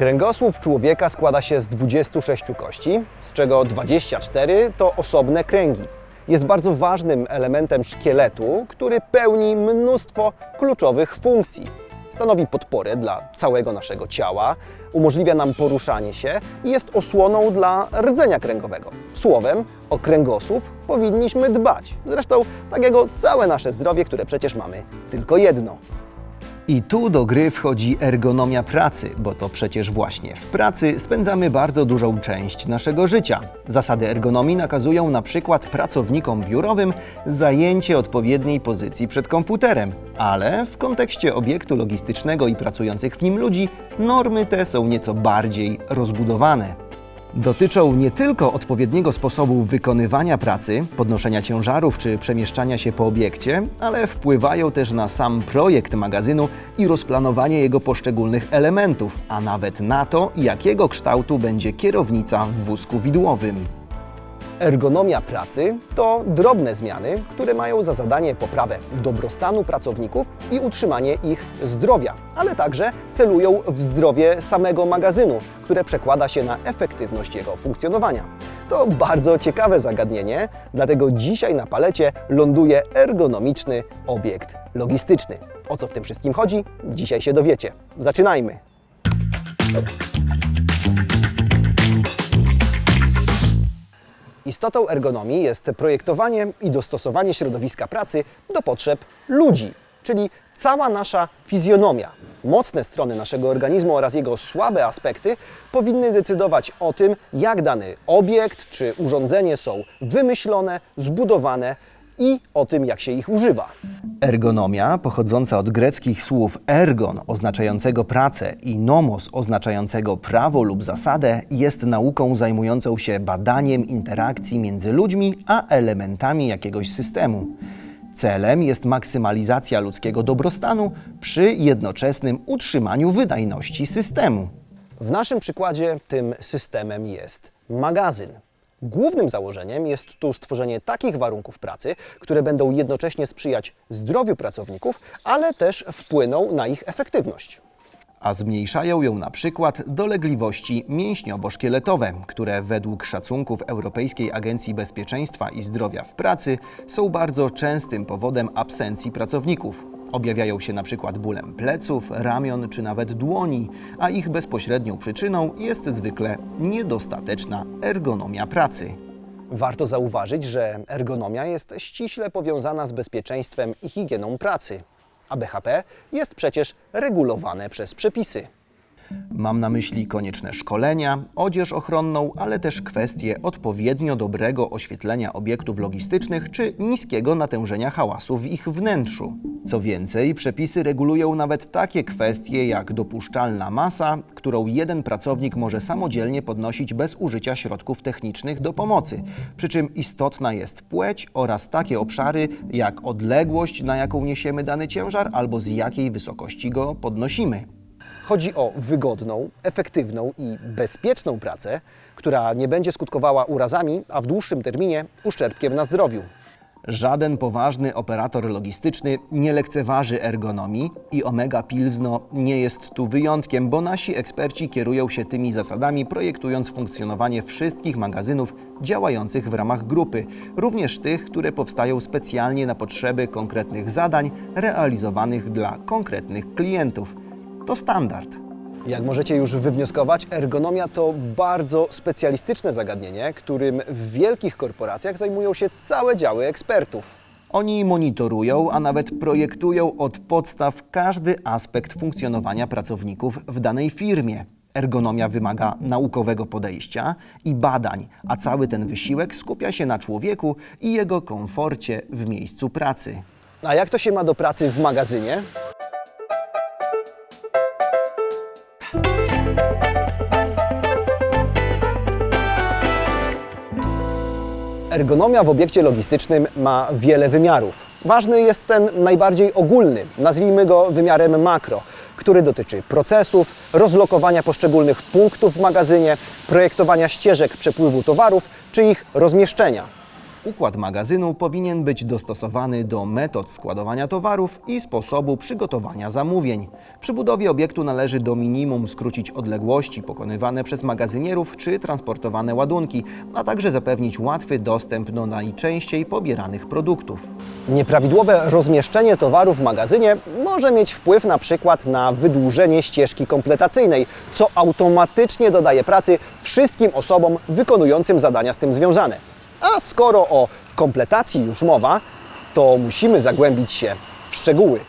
Kręgosłup człowieka składa się z 26 kości, z czego 24 to osobne kręgi. Jest bardzo ważnym elementem szkieletu, który pełni mnóstwo kluczowych funkcji. Stanowi podporę dla całego naszego ciała, umożliwia nam poruszanie się i jest osłoną dla rdzenia kręgowego. Słowem, o kręgosłup powinniśmy dbać. Zresztą tak jak o całe nasze zdrowie, które przecież mamy tylko jedno. I tu do gry wchodzi ergonomia pracy, bo to przecież właśnie w pracy spędzamy bardzo dużą część naszego życia. Zasady ergonomii nakazują na przykład pracownikom biurowym zajęcie odpowiedniej pozycji przed komputerem, ale w kontekście obiektu logistycznego i pracujących w nim ludzi normy te są nieco bardziej rozbudowane. Dotyczą nie tylko odpowiedniego sposobu wykonywania pracy, podnoszenia ciężarów czy przemieszczania się po obiekcie, ale wpływają też na sam projekt magazynu i rozplanowanie jego poszczególnych elementów, a nawet na to, jakiego kształtu będzie kierownica w wózku widłowym. Ergonomia pracy to drobne zmiany, które mają za zadanie poprawę dobrostanu pracowników i utrzymanie ich zdrowia, ale także celują w zdrowie samego magazynu, które przekłada się na efektywność jego funkcjonowania. To bardzo ciekawe zagadnienie, dlatego dzisiaj na palecie ląduje ergonomiczny obiekt logistyczny. O co w tym wszystkim chodzi? Dzisiaj się dowiecie. Zaczynajmy! Istotą ergonomii jest projektowanie i dostosowanie środowiska pracy do potrzeb ludzi, czyli cała nasza fizjonomia. Mocne strony naszego organizmu oraz jego słabe aspekty powinny decydować o tym, jak dany obiekt czy urządzenie są wymyślone, zbudowane i o tym, jak się ich używa. Ergonomia, pochodząca od greckich słów ergon, oznaczającego pracę, i nomos, oznaczającego prawo lub zasadę, jest nauką zajmującą się badaniem interakcji między ludźmi a elementami jakiegoś systemu. Celem jest maksymalizacja ludzkiego dobrostanu przy jednoczesnym utrzymaniu wydajności systemu. W naszym przykładzie tym systemem jest magazyn. Głównym założeniem jest tu stworzenie takich warunków pracy, które będą jednocześnie sprzyjać zdrowiu pracowników, ale też wpłyną na ich efektywność. a zmniejszają ją na przykład dolegliwości mięśniowo-szkieletowe, które według szacunków Europejskiej Agencji Bezpieczeństwa i Zdrowia w Pracy są bardzo częstym powodem absencji pracowników. Objawiają się na przykład bólem pleców, ramion czy nawet dłoni, a ich bezpośrednią przyczyną jest zwykle niedostateczna ergonomia pracy. Warto zauważyć, że ergonomia jest ściśle powiązana z bezpieczeństwem i higieną pracy, a BHP jest przecież regulowane przez przepisy. Mam na myśli konieczne szkolenia, odzież ochronną, ale też kwestie odpowiednio dobrego oświetlenia obiektów logistycznych czy niskiego natężenia hałasu w ich wnętrzu. Co więcej, przepisy regulują nawet takie kwestie jak dopuszczalna masa, którą jeden pracownik może samodzielnie podnosić bez użycia środków technicznych do pomocy. Przy czym istotna jest płeć oraz takie obszary jak odległość, na jaką niesiemy dany ciężar albo z jakiej wysokości go podnosimy. Chodzi o wygodną, efektywną i bezpieczną pracę, która nie będzie skutkowała urazami, a w dłuższym terminie uszczerbkiem na zdrowiu. Żaden poważny operator logistyczny nie lekceważy ergonomii i Omega Pilzno nie jest tu wyjątkiem, bo nasi eksperci kierują się tymi zasadami, projektując funkcjonowanie wszystkich magazynów działających w ramach grupy, również tych, które powstają specjalnie na potrzeby konkretnych zadań realizowanych dla konkretnych klientów. To standard. Jak możecie już wywnioskować, ergonomia to bardzo specjalistyczne zagadnienie, którym w wielkich korporacjach zajmują się całe działy ekspertów. Oni monitorują, a nawet projektują od podstaw każdy aspekt funkcjonowania pracowników w danej firmie. Ergonomia wymaga naukowego podejścia i badań, a cały ten wysiłek skupia się na człowieku i jego komforcie w miejscu pracy. A jak to się ma do pracy w magazynie? Ergonomia w obiekcie logistycznym ma wiele wymiarów. Ważny jest ten najbardziej ogólny, nazwijmy go wymiarem makro, który dotyczy procesów, rozlokowania poszczególnych punktów w magazynie, projektowania ścieżek przepływu towarów czy ich rozmieszczenia. Układ magazynu powinien być dostosowany do metod składowania towarów i sposobu przygotowania zamówień. Przy budowie obiektu należy do minimum skrócić odległości pokonywane przez magazynierów czy transportowane ładunki, a także zapewnić łatwy dostęp do najczęściej pobieranych produktów. Nieprawidłowe rozmieszczenie towaru w magazynie może mieć wpływ na przykład na wydłużenie ścieżki kompletacyjnej, co automatycznie dodaje pracy wszystkim osobom wykonującym zadania z tym związane. A skoro o kompletacji już mowa, to musimy zagłębić się w szczegóły.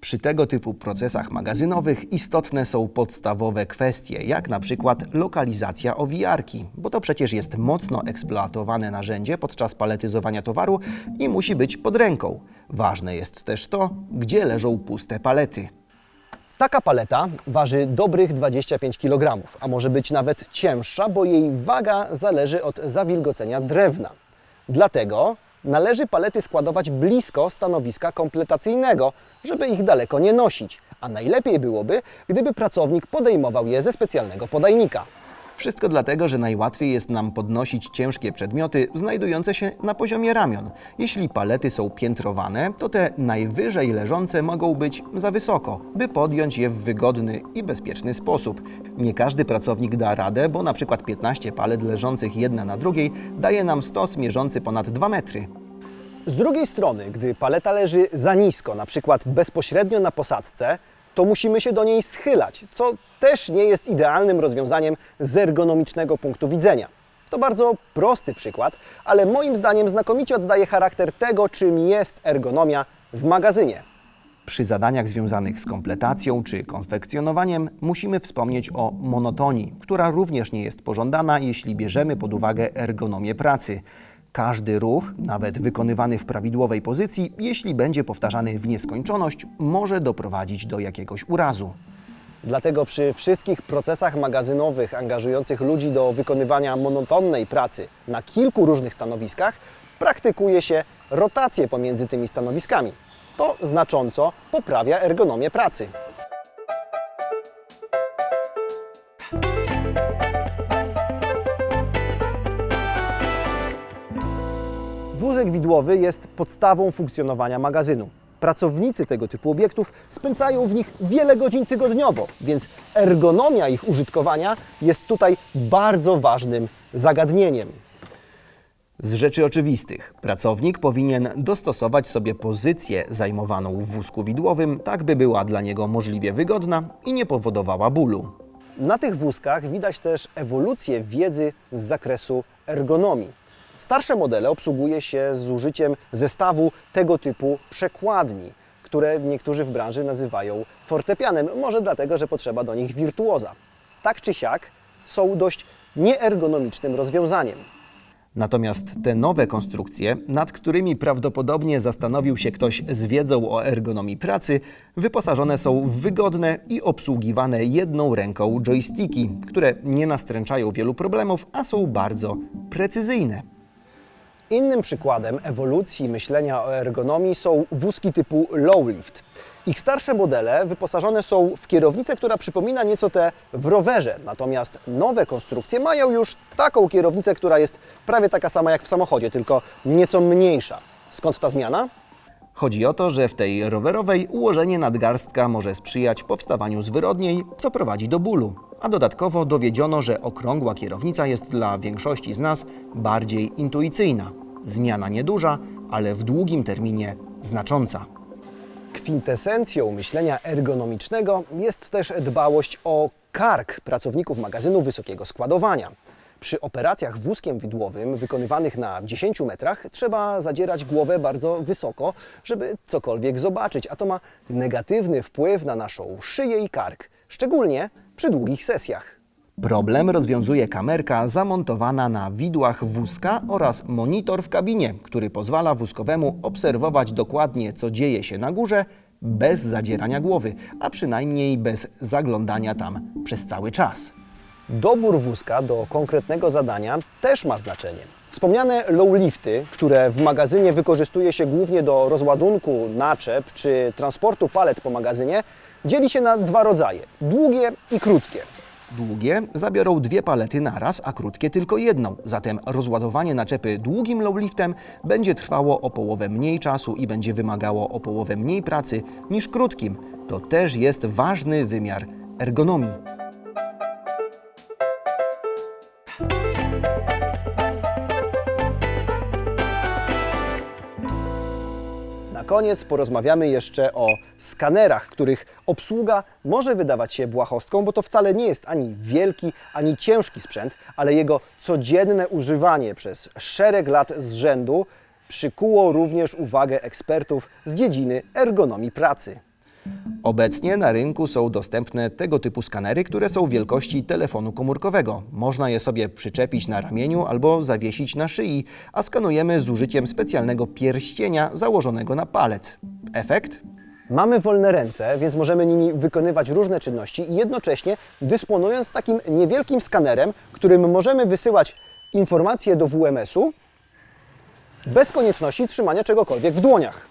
Przy tego typu procesach magazynowych istotne są podstawowe kwestie, jak na przykład lokalizacja owijarki, bo to przecież jest mocno eksploatowane narzędzie podczas paletyzowania towaru i musi być pod ręką. Ważne jest też to, gdzie leżą puste palety. Taka paleta waży dobrych 25 kg, a może być nawet cięższa, bo jej waga zależy od zawilgocenia drewna. Dlatego należy palety składować blisko stanowiska kompletacyjnego, żeby ich daleko nie nosić, a najlepiej byłoby, gdyby pracownik podejmował je ze specjalnego podajnika. Wszystko dlatego, że najłatwiej jest nam podnosić ciężkie przedmioty znajdujące się na poziomie ramion. Jeśli palety są piętrowane, to te najwyżej leżące mogą być za wysoko, by podjąć je w wygodny i bezpieczny sposób. Nie każdy pracownik da radę, bo na przykład 15 palet leżących jedna na drugiej daje nam stos mierzący ponad 2 metry. Z drugiej strony, gdy paleta leży za nisko, na przykład bezpośrednio na posadzce, to musimy się do niej schylać, co też nie jest idealnym rozwiązaniem z ergonomicznego punktu widzenia. To bardzo prosty przykład, ale moim zdaniem znakomicie oddaje charakter tego, czym jest ergonomia w magazynie. Przy zadaniach związanych z kompletacją czy konfekcjonowaniem musimy wspomnieć o monotonii, która również nie jest pożądana, jeśli bierzemy pod uwagę ergonomię pracy. Każdy ruch, nawet wykonywany w prawidłowej pozycji, jeśli będzie powtarzany w nieskończoność, może doprowadzić do jakiegoś urazu. Dlatego przy wszystkich procesach magazynowych angażujących ludzi do wykonywania monotonnej pracy na kilku różnych stanowiskach praktykuje się rotację pomiędzy tymi stanowiskami. To znacząco poprawia ergonomię pracy. Wózek widłowy jest podstawą funkcjonowania magazynu. Pracownicy tego typu obiektów spędzają w nich wiele godzin tygodniowo, więc ergonomia ich użytkowania jest tutaj bardzo ważnym zagadnieniem. Z rzeczy oczywistych, pracownik powinien dostosować sobie pozycję zajmowaną w wózku widłowym, tak by była dla niego możliwie wygodna i nie powodowała bólu. Na tych wózkach widać też ewolucję wiedzy z zakresu ergonomii. Starsze modele obsługuje się z użyciem zestawu tego typu przekładni, które niektórzy w branży nazywają fortepianem, może dlatego, że potrzeba do nich wirtuoza. Tak czy siak są dość nieergonomicznym rozwiązaniem. Natomiast te nowe konstrukcje, nad którymi prawdopodobnie zastanowił się ktoś z wiedzą o ergonomii pracy, wyposażone są w wygodne i obsługiwane jedną ręką joysticki, które nie nastręczają wielu problemów, a są bardzo precyzyjne. Innym przykładem ewolucji myślenia o ergonomii są wózki typu low lift. Ich starsze modele wyposażone są w kierownicę, która przypomina nieco te w rowerze, natomiast nowe konstrukcje mają już taką kierownicę, która jest prawie taka sama jak w samochodzie, tylko nieco mniejsza. Skąd ta zmiana? Chodzi o to, że w tej rowerowej ułożenie nadgarstka może sprzyjać powstawaniu zwyrodnień, co prowadzi do bólu. A dodatkowo dowiedziono, że okrągła kierownica jest dla większości z nas bardziej intuicyjna. Zmiana nieduża, ale w długim terminie znacząca. Kwintesencją myślenia ergonomicznego jest też dbałość o kark pracowników magazynu wysokiego składowania. Przy operacjach wózkiem widłowym wykonywanych na 10 metrach trzeba zadzierać głowę bardzo wysoko, żeby cokolwiek zobaczyć, a to ma negatywny wpływ na naszą szyję i kark, szczególnie przy długich sesjach. Problem rozwiązuje kamerka zamontowana na widłach wózka oraz monitor w kabinie, który pozwala wózkowemu obserwować dokładnie, co dzieje się na górze, bez zadzierania głowy, a przynajmniej bez zaglądania tam przez cały czas. Dobór wózka do konkretnego zadania też ma znaczenie. Wspomniane low lifty, które w magazynie wykorzystuje się głównie do rozładunku naczep czy transportu palet po magazynie, dzieli się na dwa rodzaje: długie i krótkie. Długie zabiorą dwie palety naraz, a krótkie tylko jedną. Zatem rozładowanie naczepy długim lowliftem będzie trwało o połowę mniej czasu i będzie wymagało o połowę mniej pracy niż krótkim. To też jest ważny wymiar ergonomii. Na koniec porozmawiamy jeszcze o skanerach, których obsługa może wydawać się błahostką, bo to wcale nie jest ani wielki, ani ciężki sprzęt, ale jego codzienne używanie przez szereg lat z rzędu przykuło również uwagę ekspertów z dziedziny ergonomii pracy. Obecnie na rynku są dostępne tego typu skanery, które są wielkości telefonu komórkowego. Można je sobie przyczepić na ramieniu albo zawiesić na szyi, a skanujemy z użyciem specjalnego pierścienia założonego na palec. Efekt? Mamy wolne ręce, więc możemy nimi wykonywać różne czynności i jednocześnie dysponując takim niewielkim skanerem, którym możemy wysyłać informacje do WMS-u bez konieczności trzymania czegokolwiek w dłoniach.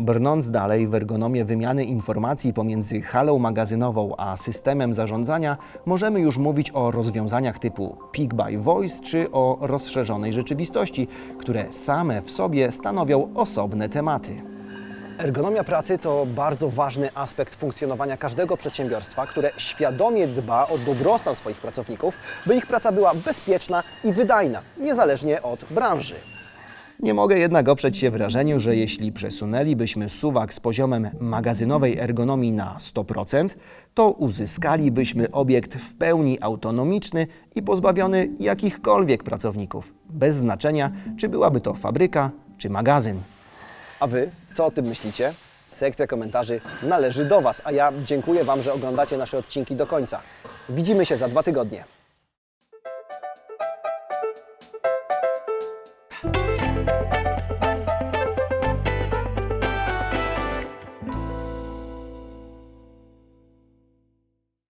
Brnąc dalej w ergonomię wymiany informacji pomiędzy halą magazynową a systemem zarządzania, możemy już mówić o rozwiązaniach typu Pick by Voice czy o rozszerzonej rzeczywistości, które same w sobie stanowią osobne tematy. Ergonomia pracy to bardzo ważny aspekt funkcjonowania każdego przedsiębiorstwa, które świadomie dba o dobrostan swoich pracowników, by ich praca była bezpieczna i wydajna, niezależnie od branży. Nie mogę jednak oprzeć się wrażeniu, że jeśli przesunęlibyśmy suwak z poziomem magazynowej ergonomii na 100%, to uzyskalibyśmy obiekt w pełni autonomiczny i pozbawiony jakichkolwiek pracowników, bez znaczenia, czy byłaby to fabryka czy magazyn. A Wy, co o tym myślicie? Sekcja komentarzy należy do Was, a ja dziękuję Wam, że oglądacie nasze odcinki do końca. Widzimy się za dwa tygodnie.